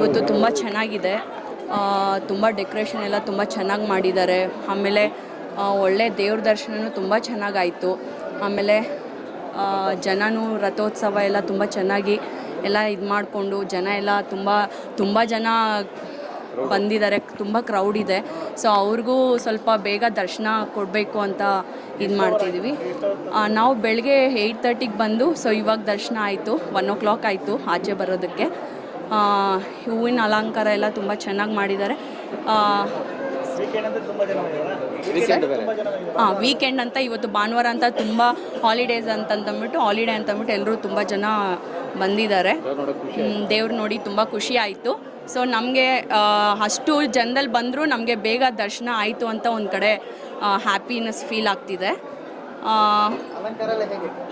ಇವತ್ತು ತುಂಬ ಚೆನ್ನಾಗಿದೆ. ತುಂಬ ಡೆಕೋರೇಷನ್ ಎಲ್ಲ ತುಂಬ ಚೆನ್ನಾಗಿ ಮಾಡಿದ್ದಾರೆ. ಆಮೇಲೆ ಒಳ್ಳೆ ದೇವ್ರ ದರ್ಶನವೂ ತುಂಬ ಚೆನ್ನಾಗಾಯಿತು. ಆಮೇಲೆ ಜನನೂ ರಥೋತ್ಸವ ಎಲ್ಲ ತುಂಬ ಚೆನ್ನಾಗಿ ಎಲ್ಲ ಇದು ಮಾಡಿಕೊಂಡು ಜನ ಎಲ್ಲ ತುಂಬ ತುಂಬ ಜನ ಬಂದಿದ್ದಾರೆ. ತುಂಬ ಕ್ರೌಡ್ ಇದೆ. ಸೊ ಅವ್ರಿಗೂ ಸ್ವಲ್ಪ ಬೇಗ ದರ್ಶನ ಕೊಡಬೇಕು ಅಂತ ಇದು ಮಾಡ್ತಿದ್ದೀವಿ ನಾವು ಬೆಳಗ್ಗೆ ಏಯ್ಟ್ ತರ್ಟಿಗೆ ಬಂದು ಸೊ ಇವಾಗ ದರ್ಶನ ಆಯಿತು. ಒನ್ ಓ ಕ್ಲಾಕ್ ಆಯಿತು ಆಚೆ ಬರೋದಕ್ಕೆ. ಹೂವಿನ ಅಲಂಕಾರ ಎಲ್ಲ ತುಂಬ ಚೆನ್ನಾಗಿ ಮಾಡಿದ್ದಾರೆ. ಹಾಂ ವೀಕೆಂಡ್ ಅಂತ ಇವತ್ತು ಭಾನುವಾರ ಅಂತ ತುಂಬ ಹಾಲಿಡೇಸ್ ಅಂತಂದ್ಬಿಟ್ಟು ಹಾಲಿಡೇ ಅಂತಂದ್ಬಿಟ್ಟು ಎಲ್ಲರೂ ತುಂಬ ಜನ ಬಂದಿದ್ದಾರೆ. ದೇವ್ರು ನೋಡಿ ತುಂಬ ಖುಷಿ ಆಯಿತು. ಸೊ ನಮಗೆ ಅಷ್ಟು ಜನದಲ್ಲಿ ಬಂದರೂ ನಮಗೆ ಬೇಗ ದರ್ಶನ ಆಯಿತು ಅಂತ ಒಂದು ಕಡೆ ಹ್ಯಾಪಿನೆಸ್ ಫೀಲ್ ಆಗ್ತಿದೆ.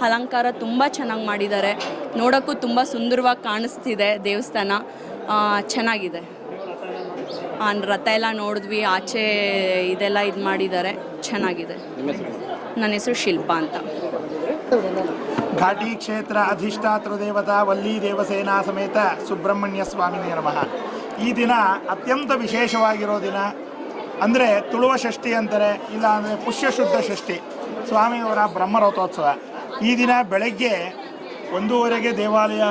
ಅಲಂಕಾರ ತುಂಬ ಚೆನ್ನಾಗಿ ಮಾಡಿದ್ದಾರೆ. ನೋಡೋಕ್ಕೂ ತುಂಬ ಸುಂದರವಾಗಿ ಕಾಣಿಸ್ತಿದೆ ದೇವಸ್ಥಾನ. ಚೆನ್ನಾಗಿದೆ. ಆ, ರಥ ಎಲ್ಲ ನೋಡಿದ್ವಿ ಆಚೆ ಇದೆಲ್ಲ ಇದು ಮಾಡಿದ್ದಾರೆ. ಚೆನ್ನಾಗಿದೆ. ನನ್ನ ಹೆಸರು ಶಿಲ್ಪ ಅಂತ. ಘಾಟಿ ಕ್ಷೇತ್ರ ಅಧಿಷ್ಠಾತೃ ದೇವತಾ ವಲ್ಲಿ ದೇವಸೇನಾ ಸಮೇತ ಸುಬ್ರಹ್ಮಣ್ಯ ಸ್ವಾಮಿ ನಮಃ. ಈ ದಿನ ಅತ್ಯಂತ ವಿಶೇಷವಾಗಿರೋ ದಿನ ಅಂದರೆ ತುಳುವ ಷಷ್ಠಿ ಅಂತಾರೆ, ಇಲ್ಲ ಅಂದರೆ ಪುಷ್ಯ ಶುದ್ಧ ಷಷ್ಠಿ. ಸ್ವಾಮಿಯವರ ಬ್ರಹ್ಮರಥೋತ್ಸವ. ಈ ದಿನ ಬೆಳಗ್ಗೆ ಒಂದೂವರೆಗೆ ದೇವಾಲಯ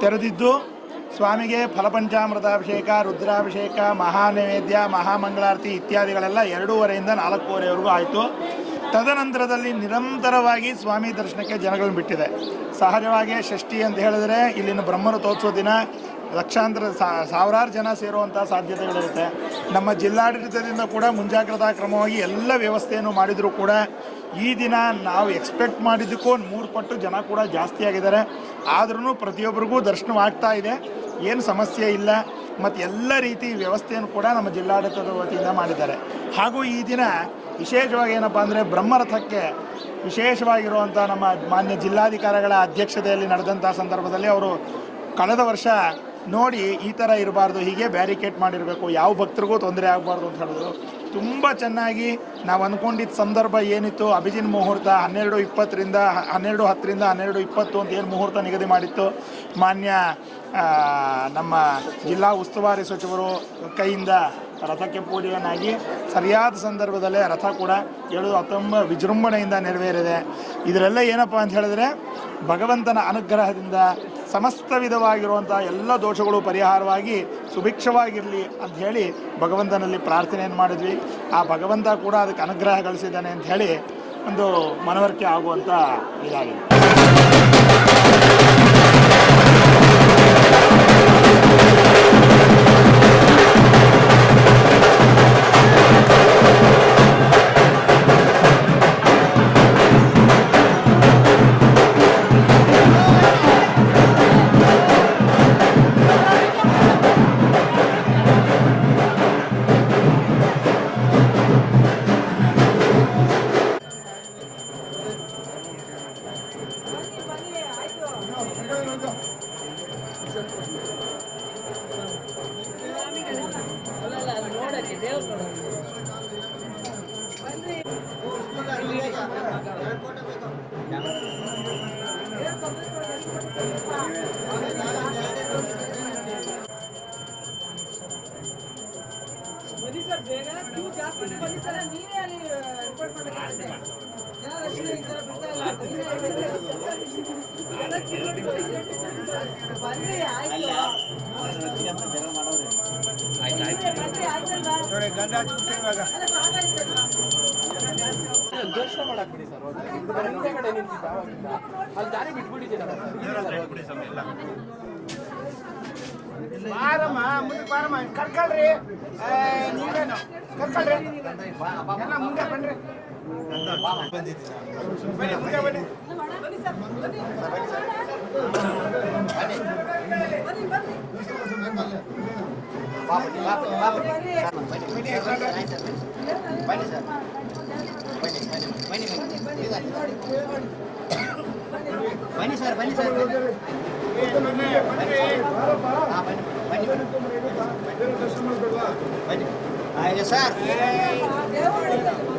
ತೆರೆದಿದ್ದು, ಸ್ವಾಮಿಗೆ ಫಲಪಂಚಾಮೃತಾಭಿಷೇಕ, ರುದ್ರಾಭಿಷೇಕ, ಮಹಾನೈವೇದ್ಯ, ಮಹಾಮಂಗಳಾರತಿ ಇತ್ಯಾದಿಗಳೆಲ್ಲ ಎರಡೂವರೆಯಿಂದ ನಾಲ್ಕೂವರೆವರೆಗೂ ಆಯಿತು. ತದನಂತರದಲ್ಲಿ ನಿರಂತರವಾಗಿ ಸ್ವಾಮಿ ದರ್ಶನಕ್ಕೆ ಜನಗಳನ್ನು ಬಿಟ್ಟಿದೆ. ಸಹಜವಾಗಿ ಷಷ್ಠಿ ಅಂತ ಹೇಳಿದರೆ ಇಲ್ಲಿನ ಬ್ರಹ್ಮರಥೋತ್ಸವ ದಿನ ಲಕ್ಷಾಂತರ ಸಾವಿರಾರು ಜನ ಸೇರುವಂಥ ಸಾಧ್ಯತೆಗಳಿರುತ್ತೆ. ನಮ್ಮ ಜಿಲ್ಲಾಡಳಿತದಿಂದ ಕೂಡ ಮುಂಜಾಗ್ರತಾ ಕ್ರಮವಾಗಿ ಎಲ್ಲ ವ್ಯವಸ್ಥೆಯನ್ನು ಮಾಡಿದರೂ ಕೂಡ ಈ ದಿನ ನಾವು ಎಕ್ಸ್ಪೆಕ್ಟ್ ಮಾಡಿದ್ದಕ್ಕೂ ಒಂದು ಮೂರು ಪಟ್ಟು ಜನ ಕೂಡ ಜಾಸ್ತಿ ಆಗಿದ್ದಾರೆ. ಆದ್ರೂ ಪ್ರತಿಯೊಬ್ಬರಿಗೂ ದರ್ಶನವಾಗ್ತಾ ಇದೆ. ಏನು ಸಮಸ್ಯೆ ಇಲ್ಲ. ಮತ್ತು ಎಲ್ಲ ರೀತಿ ವ್ಯವಸ್ಥೆಯನ್ನು ಕೂಡ ನಮ್ಮ ಜಿಲ್ಲಾಡಳಿತದ ವತಿಯಿಂದ ಮಾಡಿದ್ದಾರೆ. ಹಾಗೂ ಈ ದಿನ ವಿಶೇಷವಾಗಿ ಏನಪ್ಪ ಅಂದರೆ ಬ್ರಹ್ಮರಥಕ್ಕೆ ವಿಶೇಷವಾಗಿರುವಂಥ ನಮ್ಮ ಮಾನ್ಯ ಜಿಲ್ಲಾಧಿಕಾರಿಗಳ ಅಧ್ಯಕ್ಷತೆಯಲ್ಲಿ ನಡೆದಂಥ ಸಂದರ್ಭದಲ್ಲಿ ಅವರು ಕಳೆದ ವರ್ಷ ನೋಡಿ ಈ ಥರ ಇರಬಾರ್ದು, ಹೀಗೆ ಬ್ಯಾರಿಕೇಡ್ ಮಾಡಿರಬೇಕು, ಯಾವ ಭಕ್ತರಿಗೂ ತೊಂದರೆ ಆಗಬಾರ್ದು ಅಂತ ಹೇಳಿದ್ರು. ತುಂಬ ಚೆನ್ನಾಗಿ ನಾವು ಅಂದ್ಕೊಂಡಿದ್ದ ಸಂದರ್ಭ ಏನಿತ್ತು, ಅಭಿಜಿನ್ ಮುಹೂರ್ತ ಹನ್ನೆರಡು ಇಪ್ಪತ್ತರಿಂದ, ಹನ್ನೆರಡು ಹತ್ತರಿಂದ ಹನ್ನೆರಡು ಇಪ್ಪತ್ತು ಅಂತ ಏನು ಮುಹೂರ್ತ ನಿಗದಿ ಮಾಡಿತ್ತು. ಮಾನ್ಯ ನಮ್ಮ ಜಿಲ್ಲಾ ಉಸ್ತುವಾರಿ ಸಚಿವರು ಕೈಯಿಂದ ರಥಕ್ಕೆ ಪೂಜೆಯನ್ನಾಗಿ ಸರಿಯಾದ ಸಂದರ್ಭದಲ್ಲೇ ರಥ ಕೂಡ ಹೇಳೋದು ಅತಂಬ ವಿಜೃಂಭಣೆಯಿಂದ ನೆರವೇರಿದೆ. ಇದರೆಲ್ಲ ಏನಪ್ಪ ಅಂತ ಹೇಳಿದ್ರೆ, ಭಗವಂತನ ಅನುಗ್ರಹದಿಂದ ಸಮಸ್ತ ವಿಧವಾಗಿರುವಂಥ ಎಲ್ಲ ದೋಷಗಳು ಪರಿಹಾರವಾಗಿ ಸುಭಿಕ್ಷವಾಗಿರಲಿ ಅಂತ ಹೇಳಿ ಭಗವಂತನಲ್ಲಿ ಪ್ರಾರ್ಥನೆಯನ್ನು ಮಾಡಿದ್ವಿ. ಆ ಭಗವಂತ ಕೂಡ ಅದಕ್ಕೆ ಅನುಗ್ರಹ ಗಳಿಸಿದ್ದಾನೆ ಅಂತ ಹೇಳಿ ಒಂದು ಮನವರಿಕೆ ಆಗುವಂಥ ಇದಾಗಿದೆ. ಆಯ್ತು ನೀವೇ ಬನ್ನಿ ಆಯ್ತಲ್ವಾ ಅಲ್ಲ ಸಾಕಾಯ್ತಲ್ವಾ? ಬಾರಮ್ಮ ಮುಂದೆ ಬಾರಮ್ಮ ಕರ್ಕೊಳ್ರಿ ನೀವೇನು ಕರ್ಕೊಳ್ರಿ ಎಲ್ಲ ಮುಂದೆ ಬನ್ರಿ ಬನ್ನಿ ಬನ್ನಿ ಆಯ್ತು ಸರ್ ದೇವರು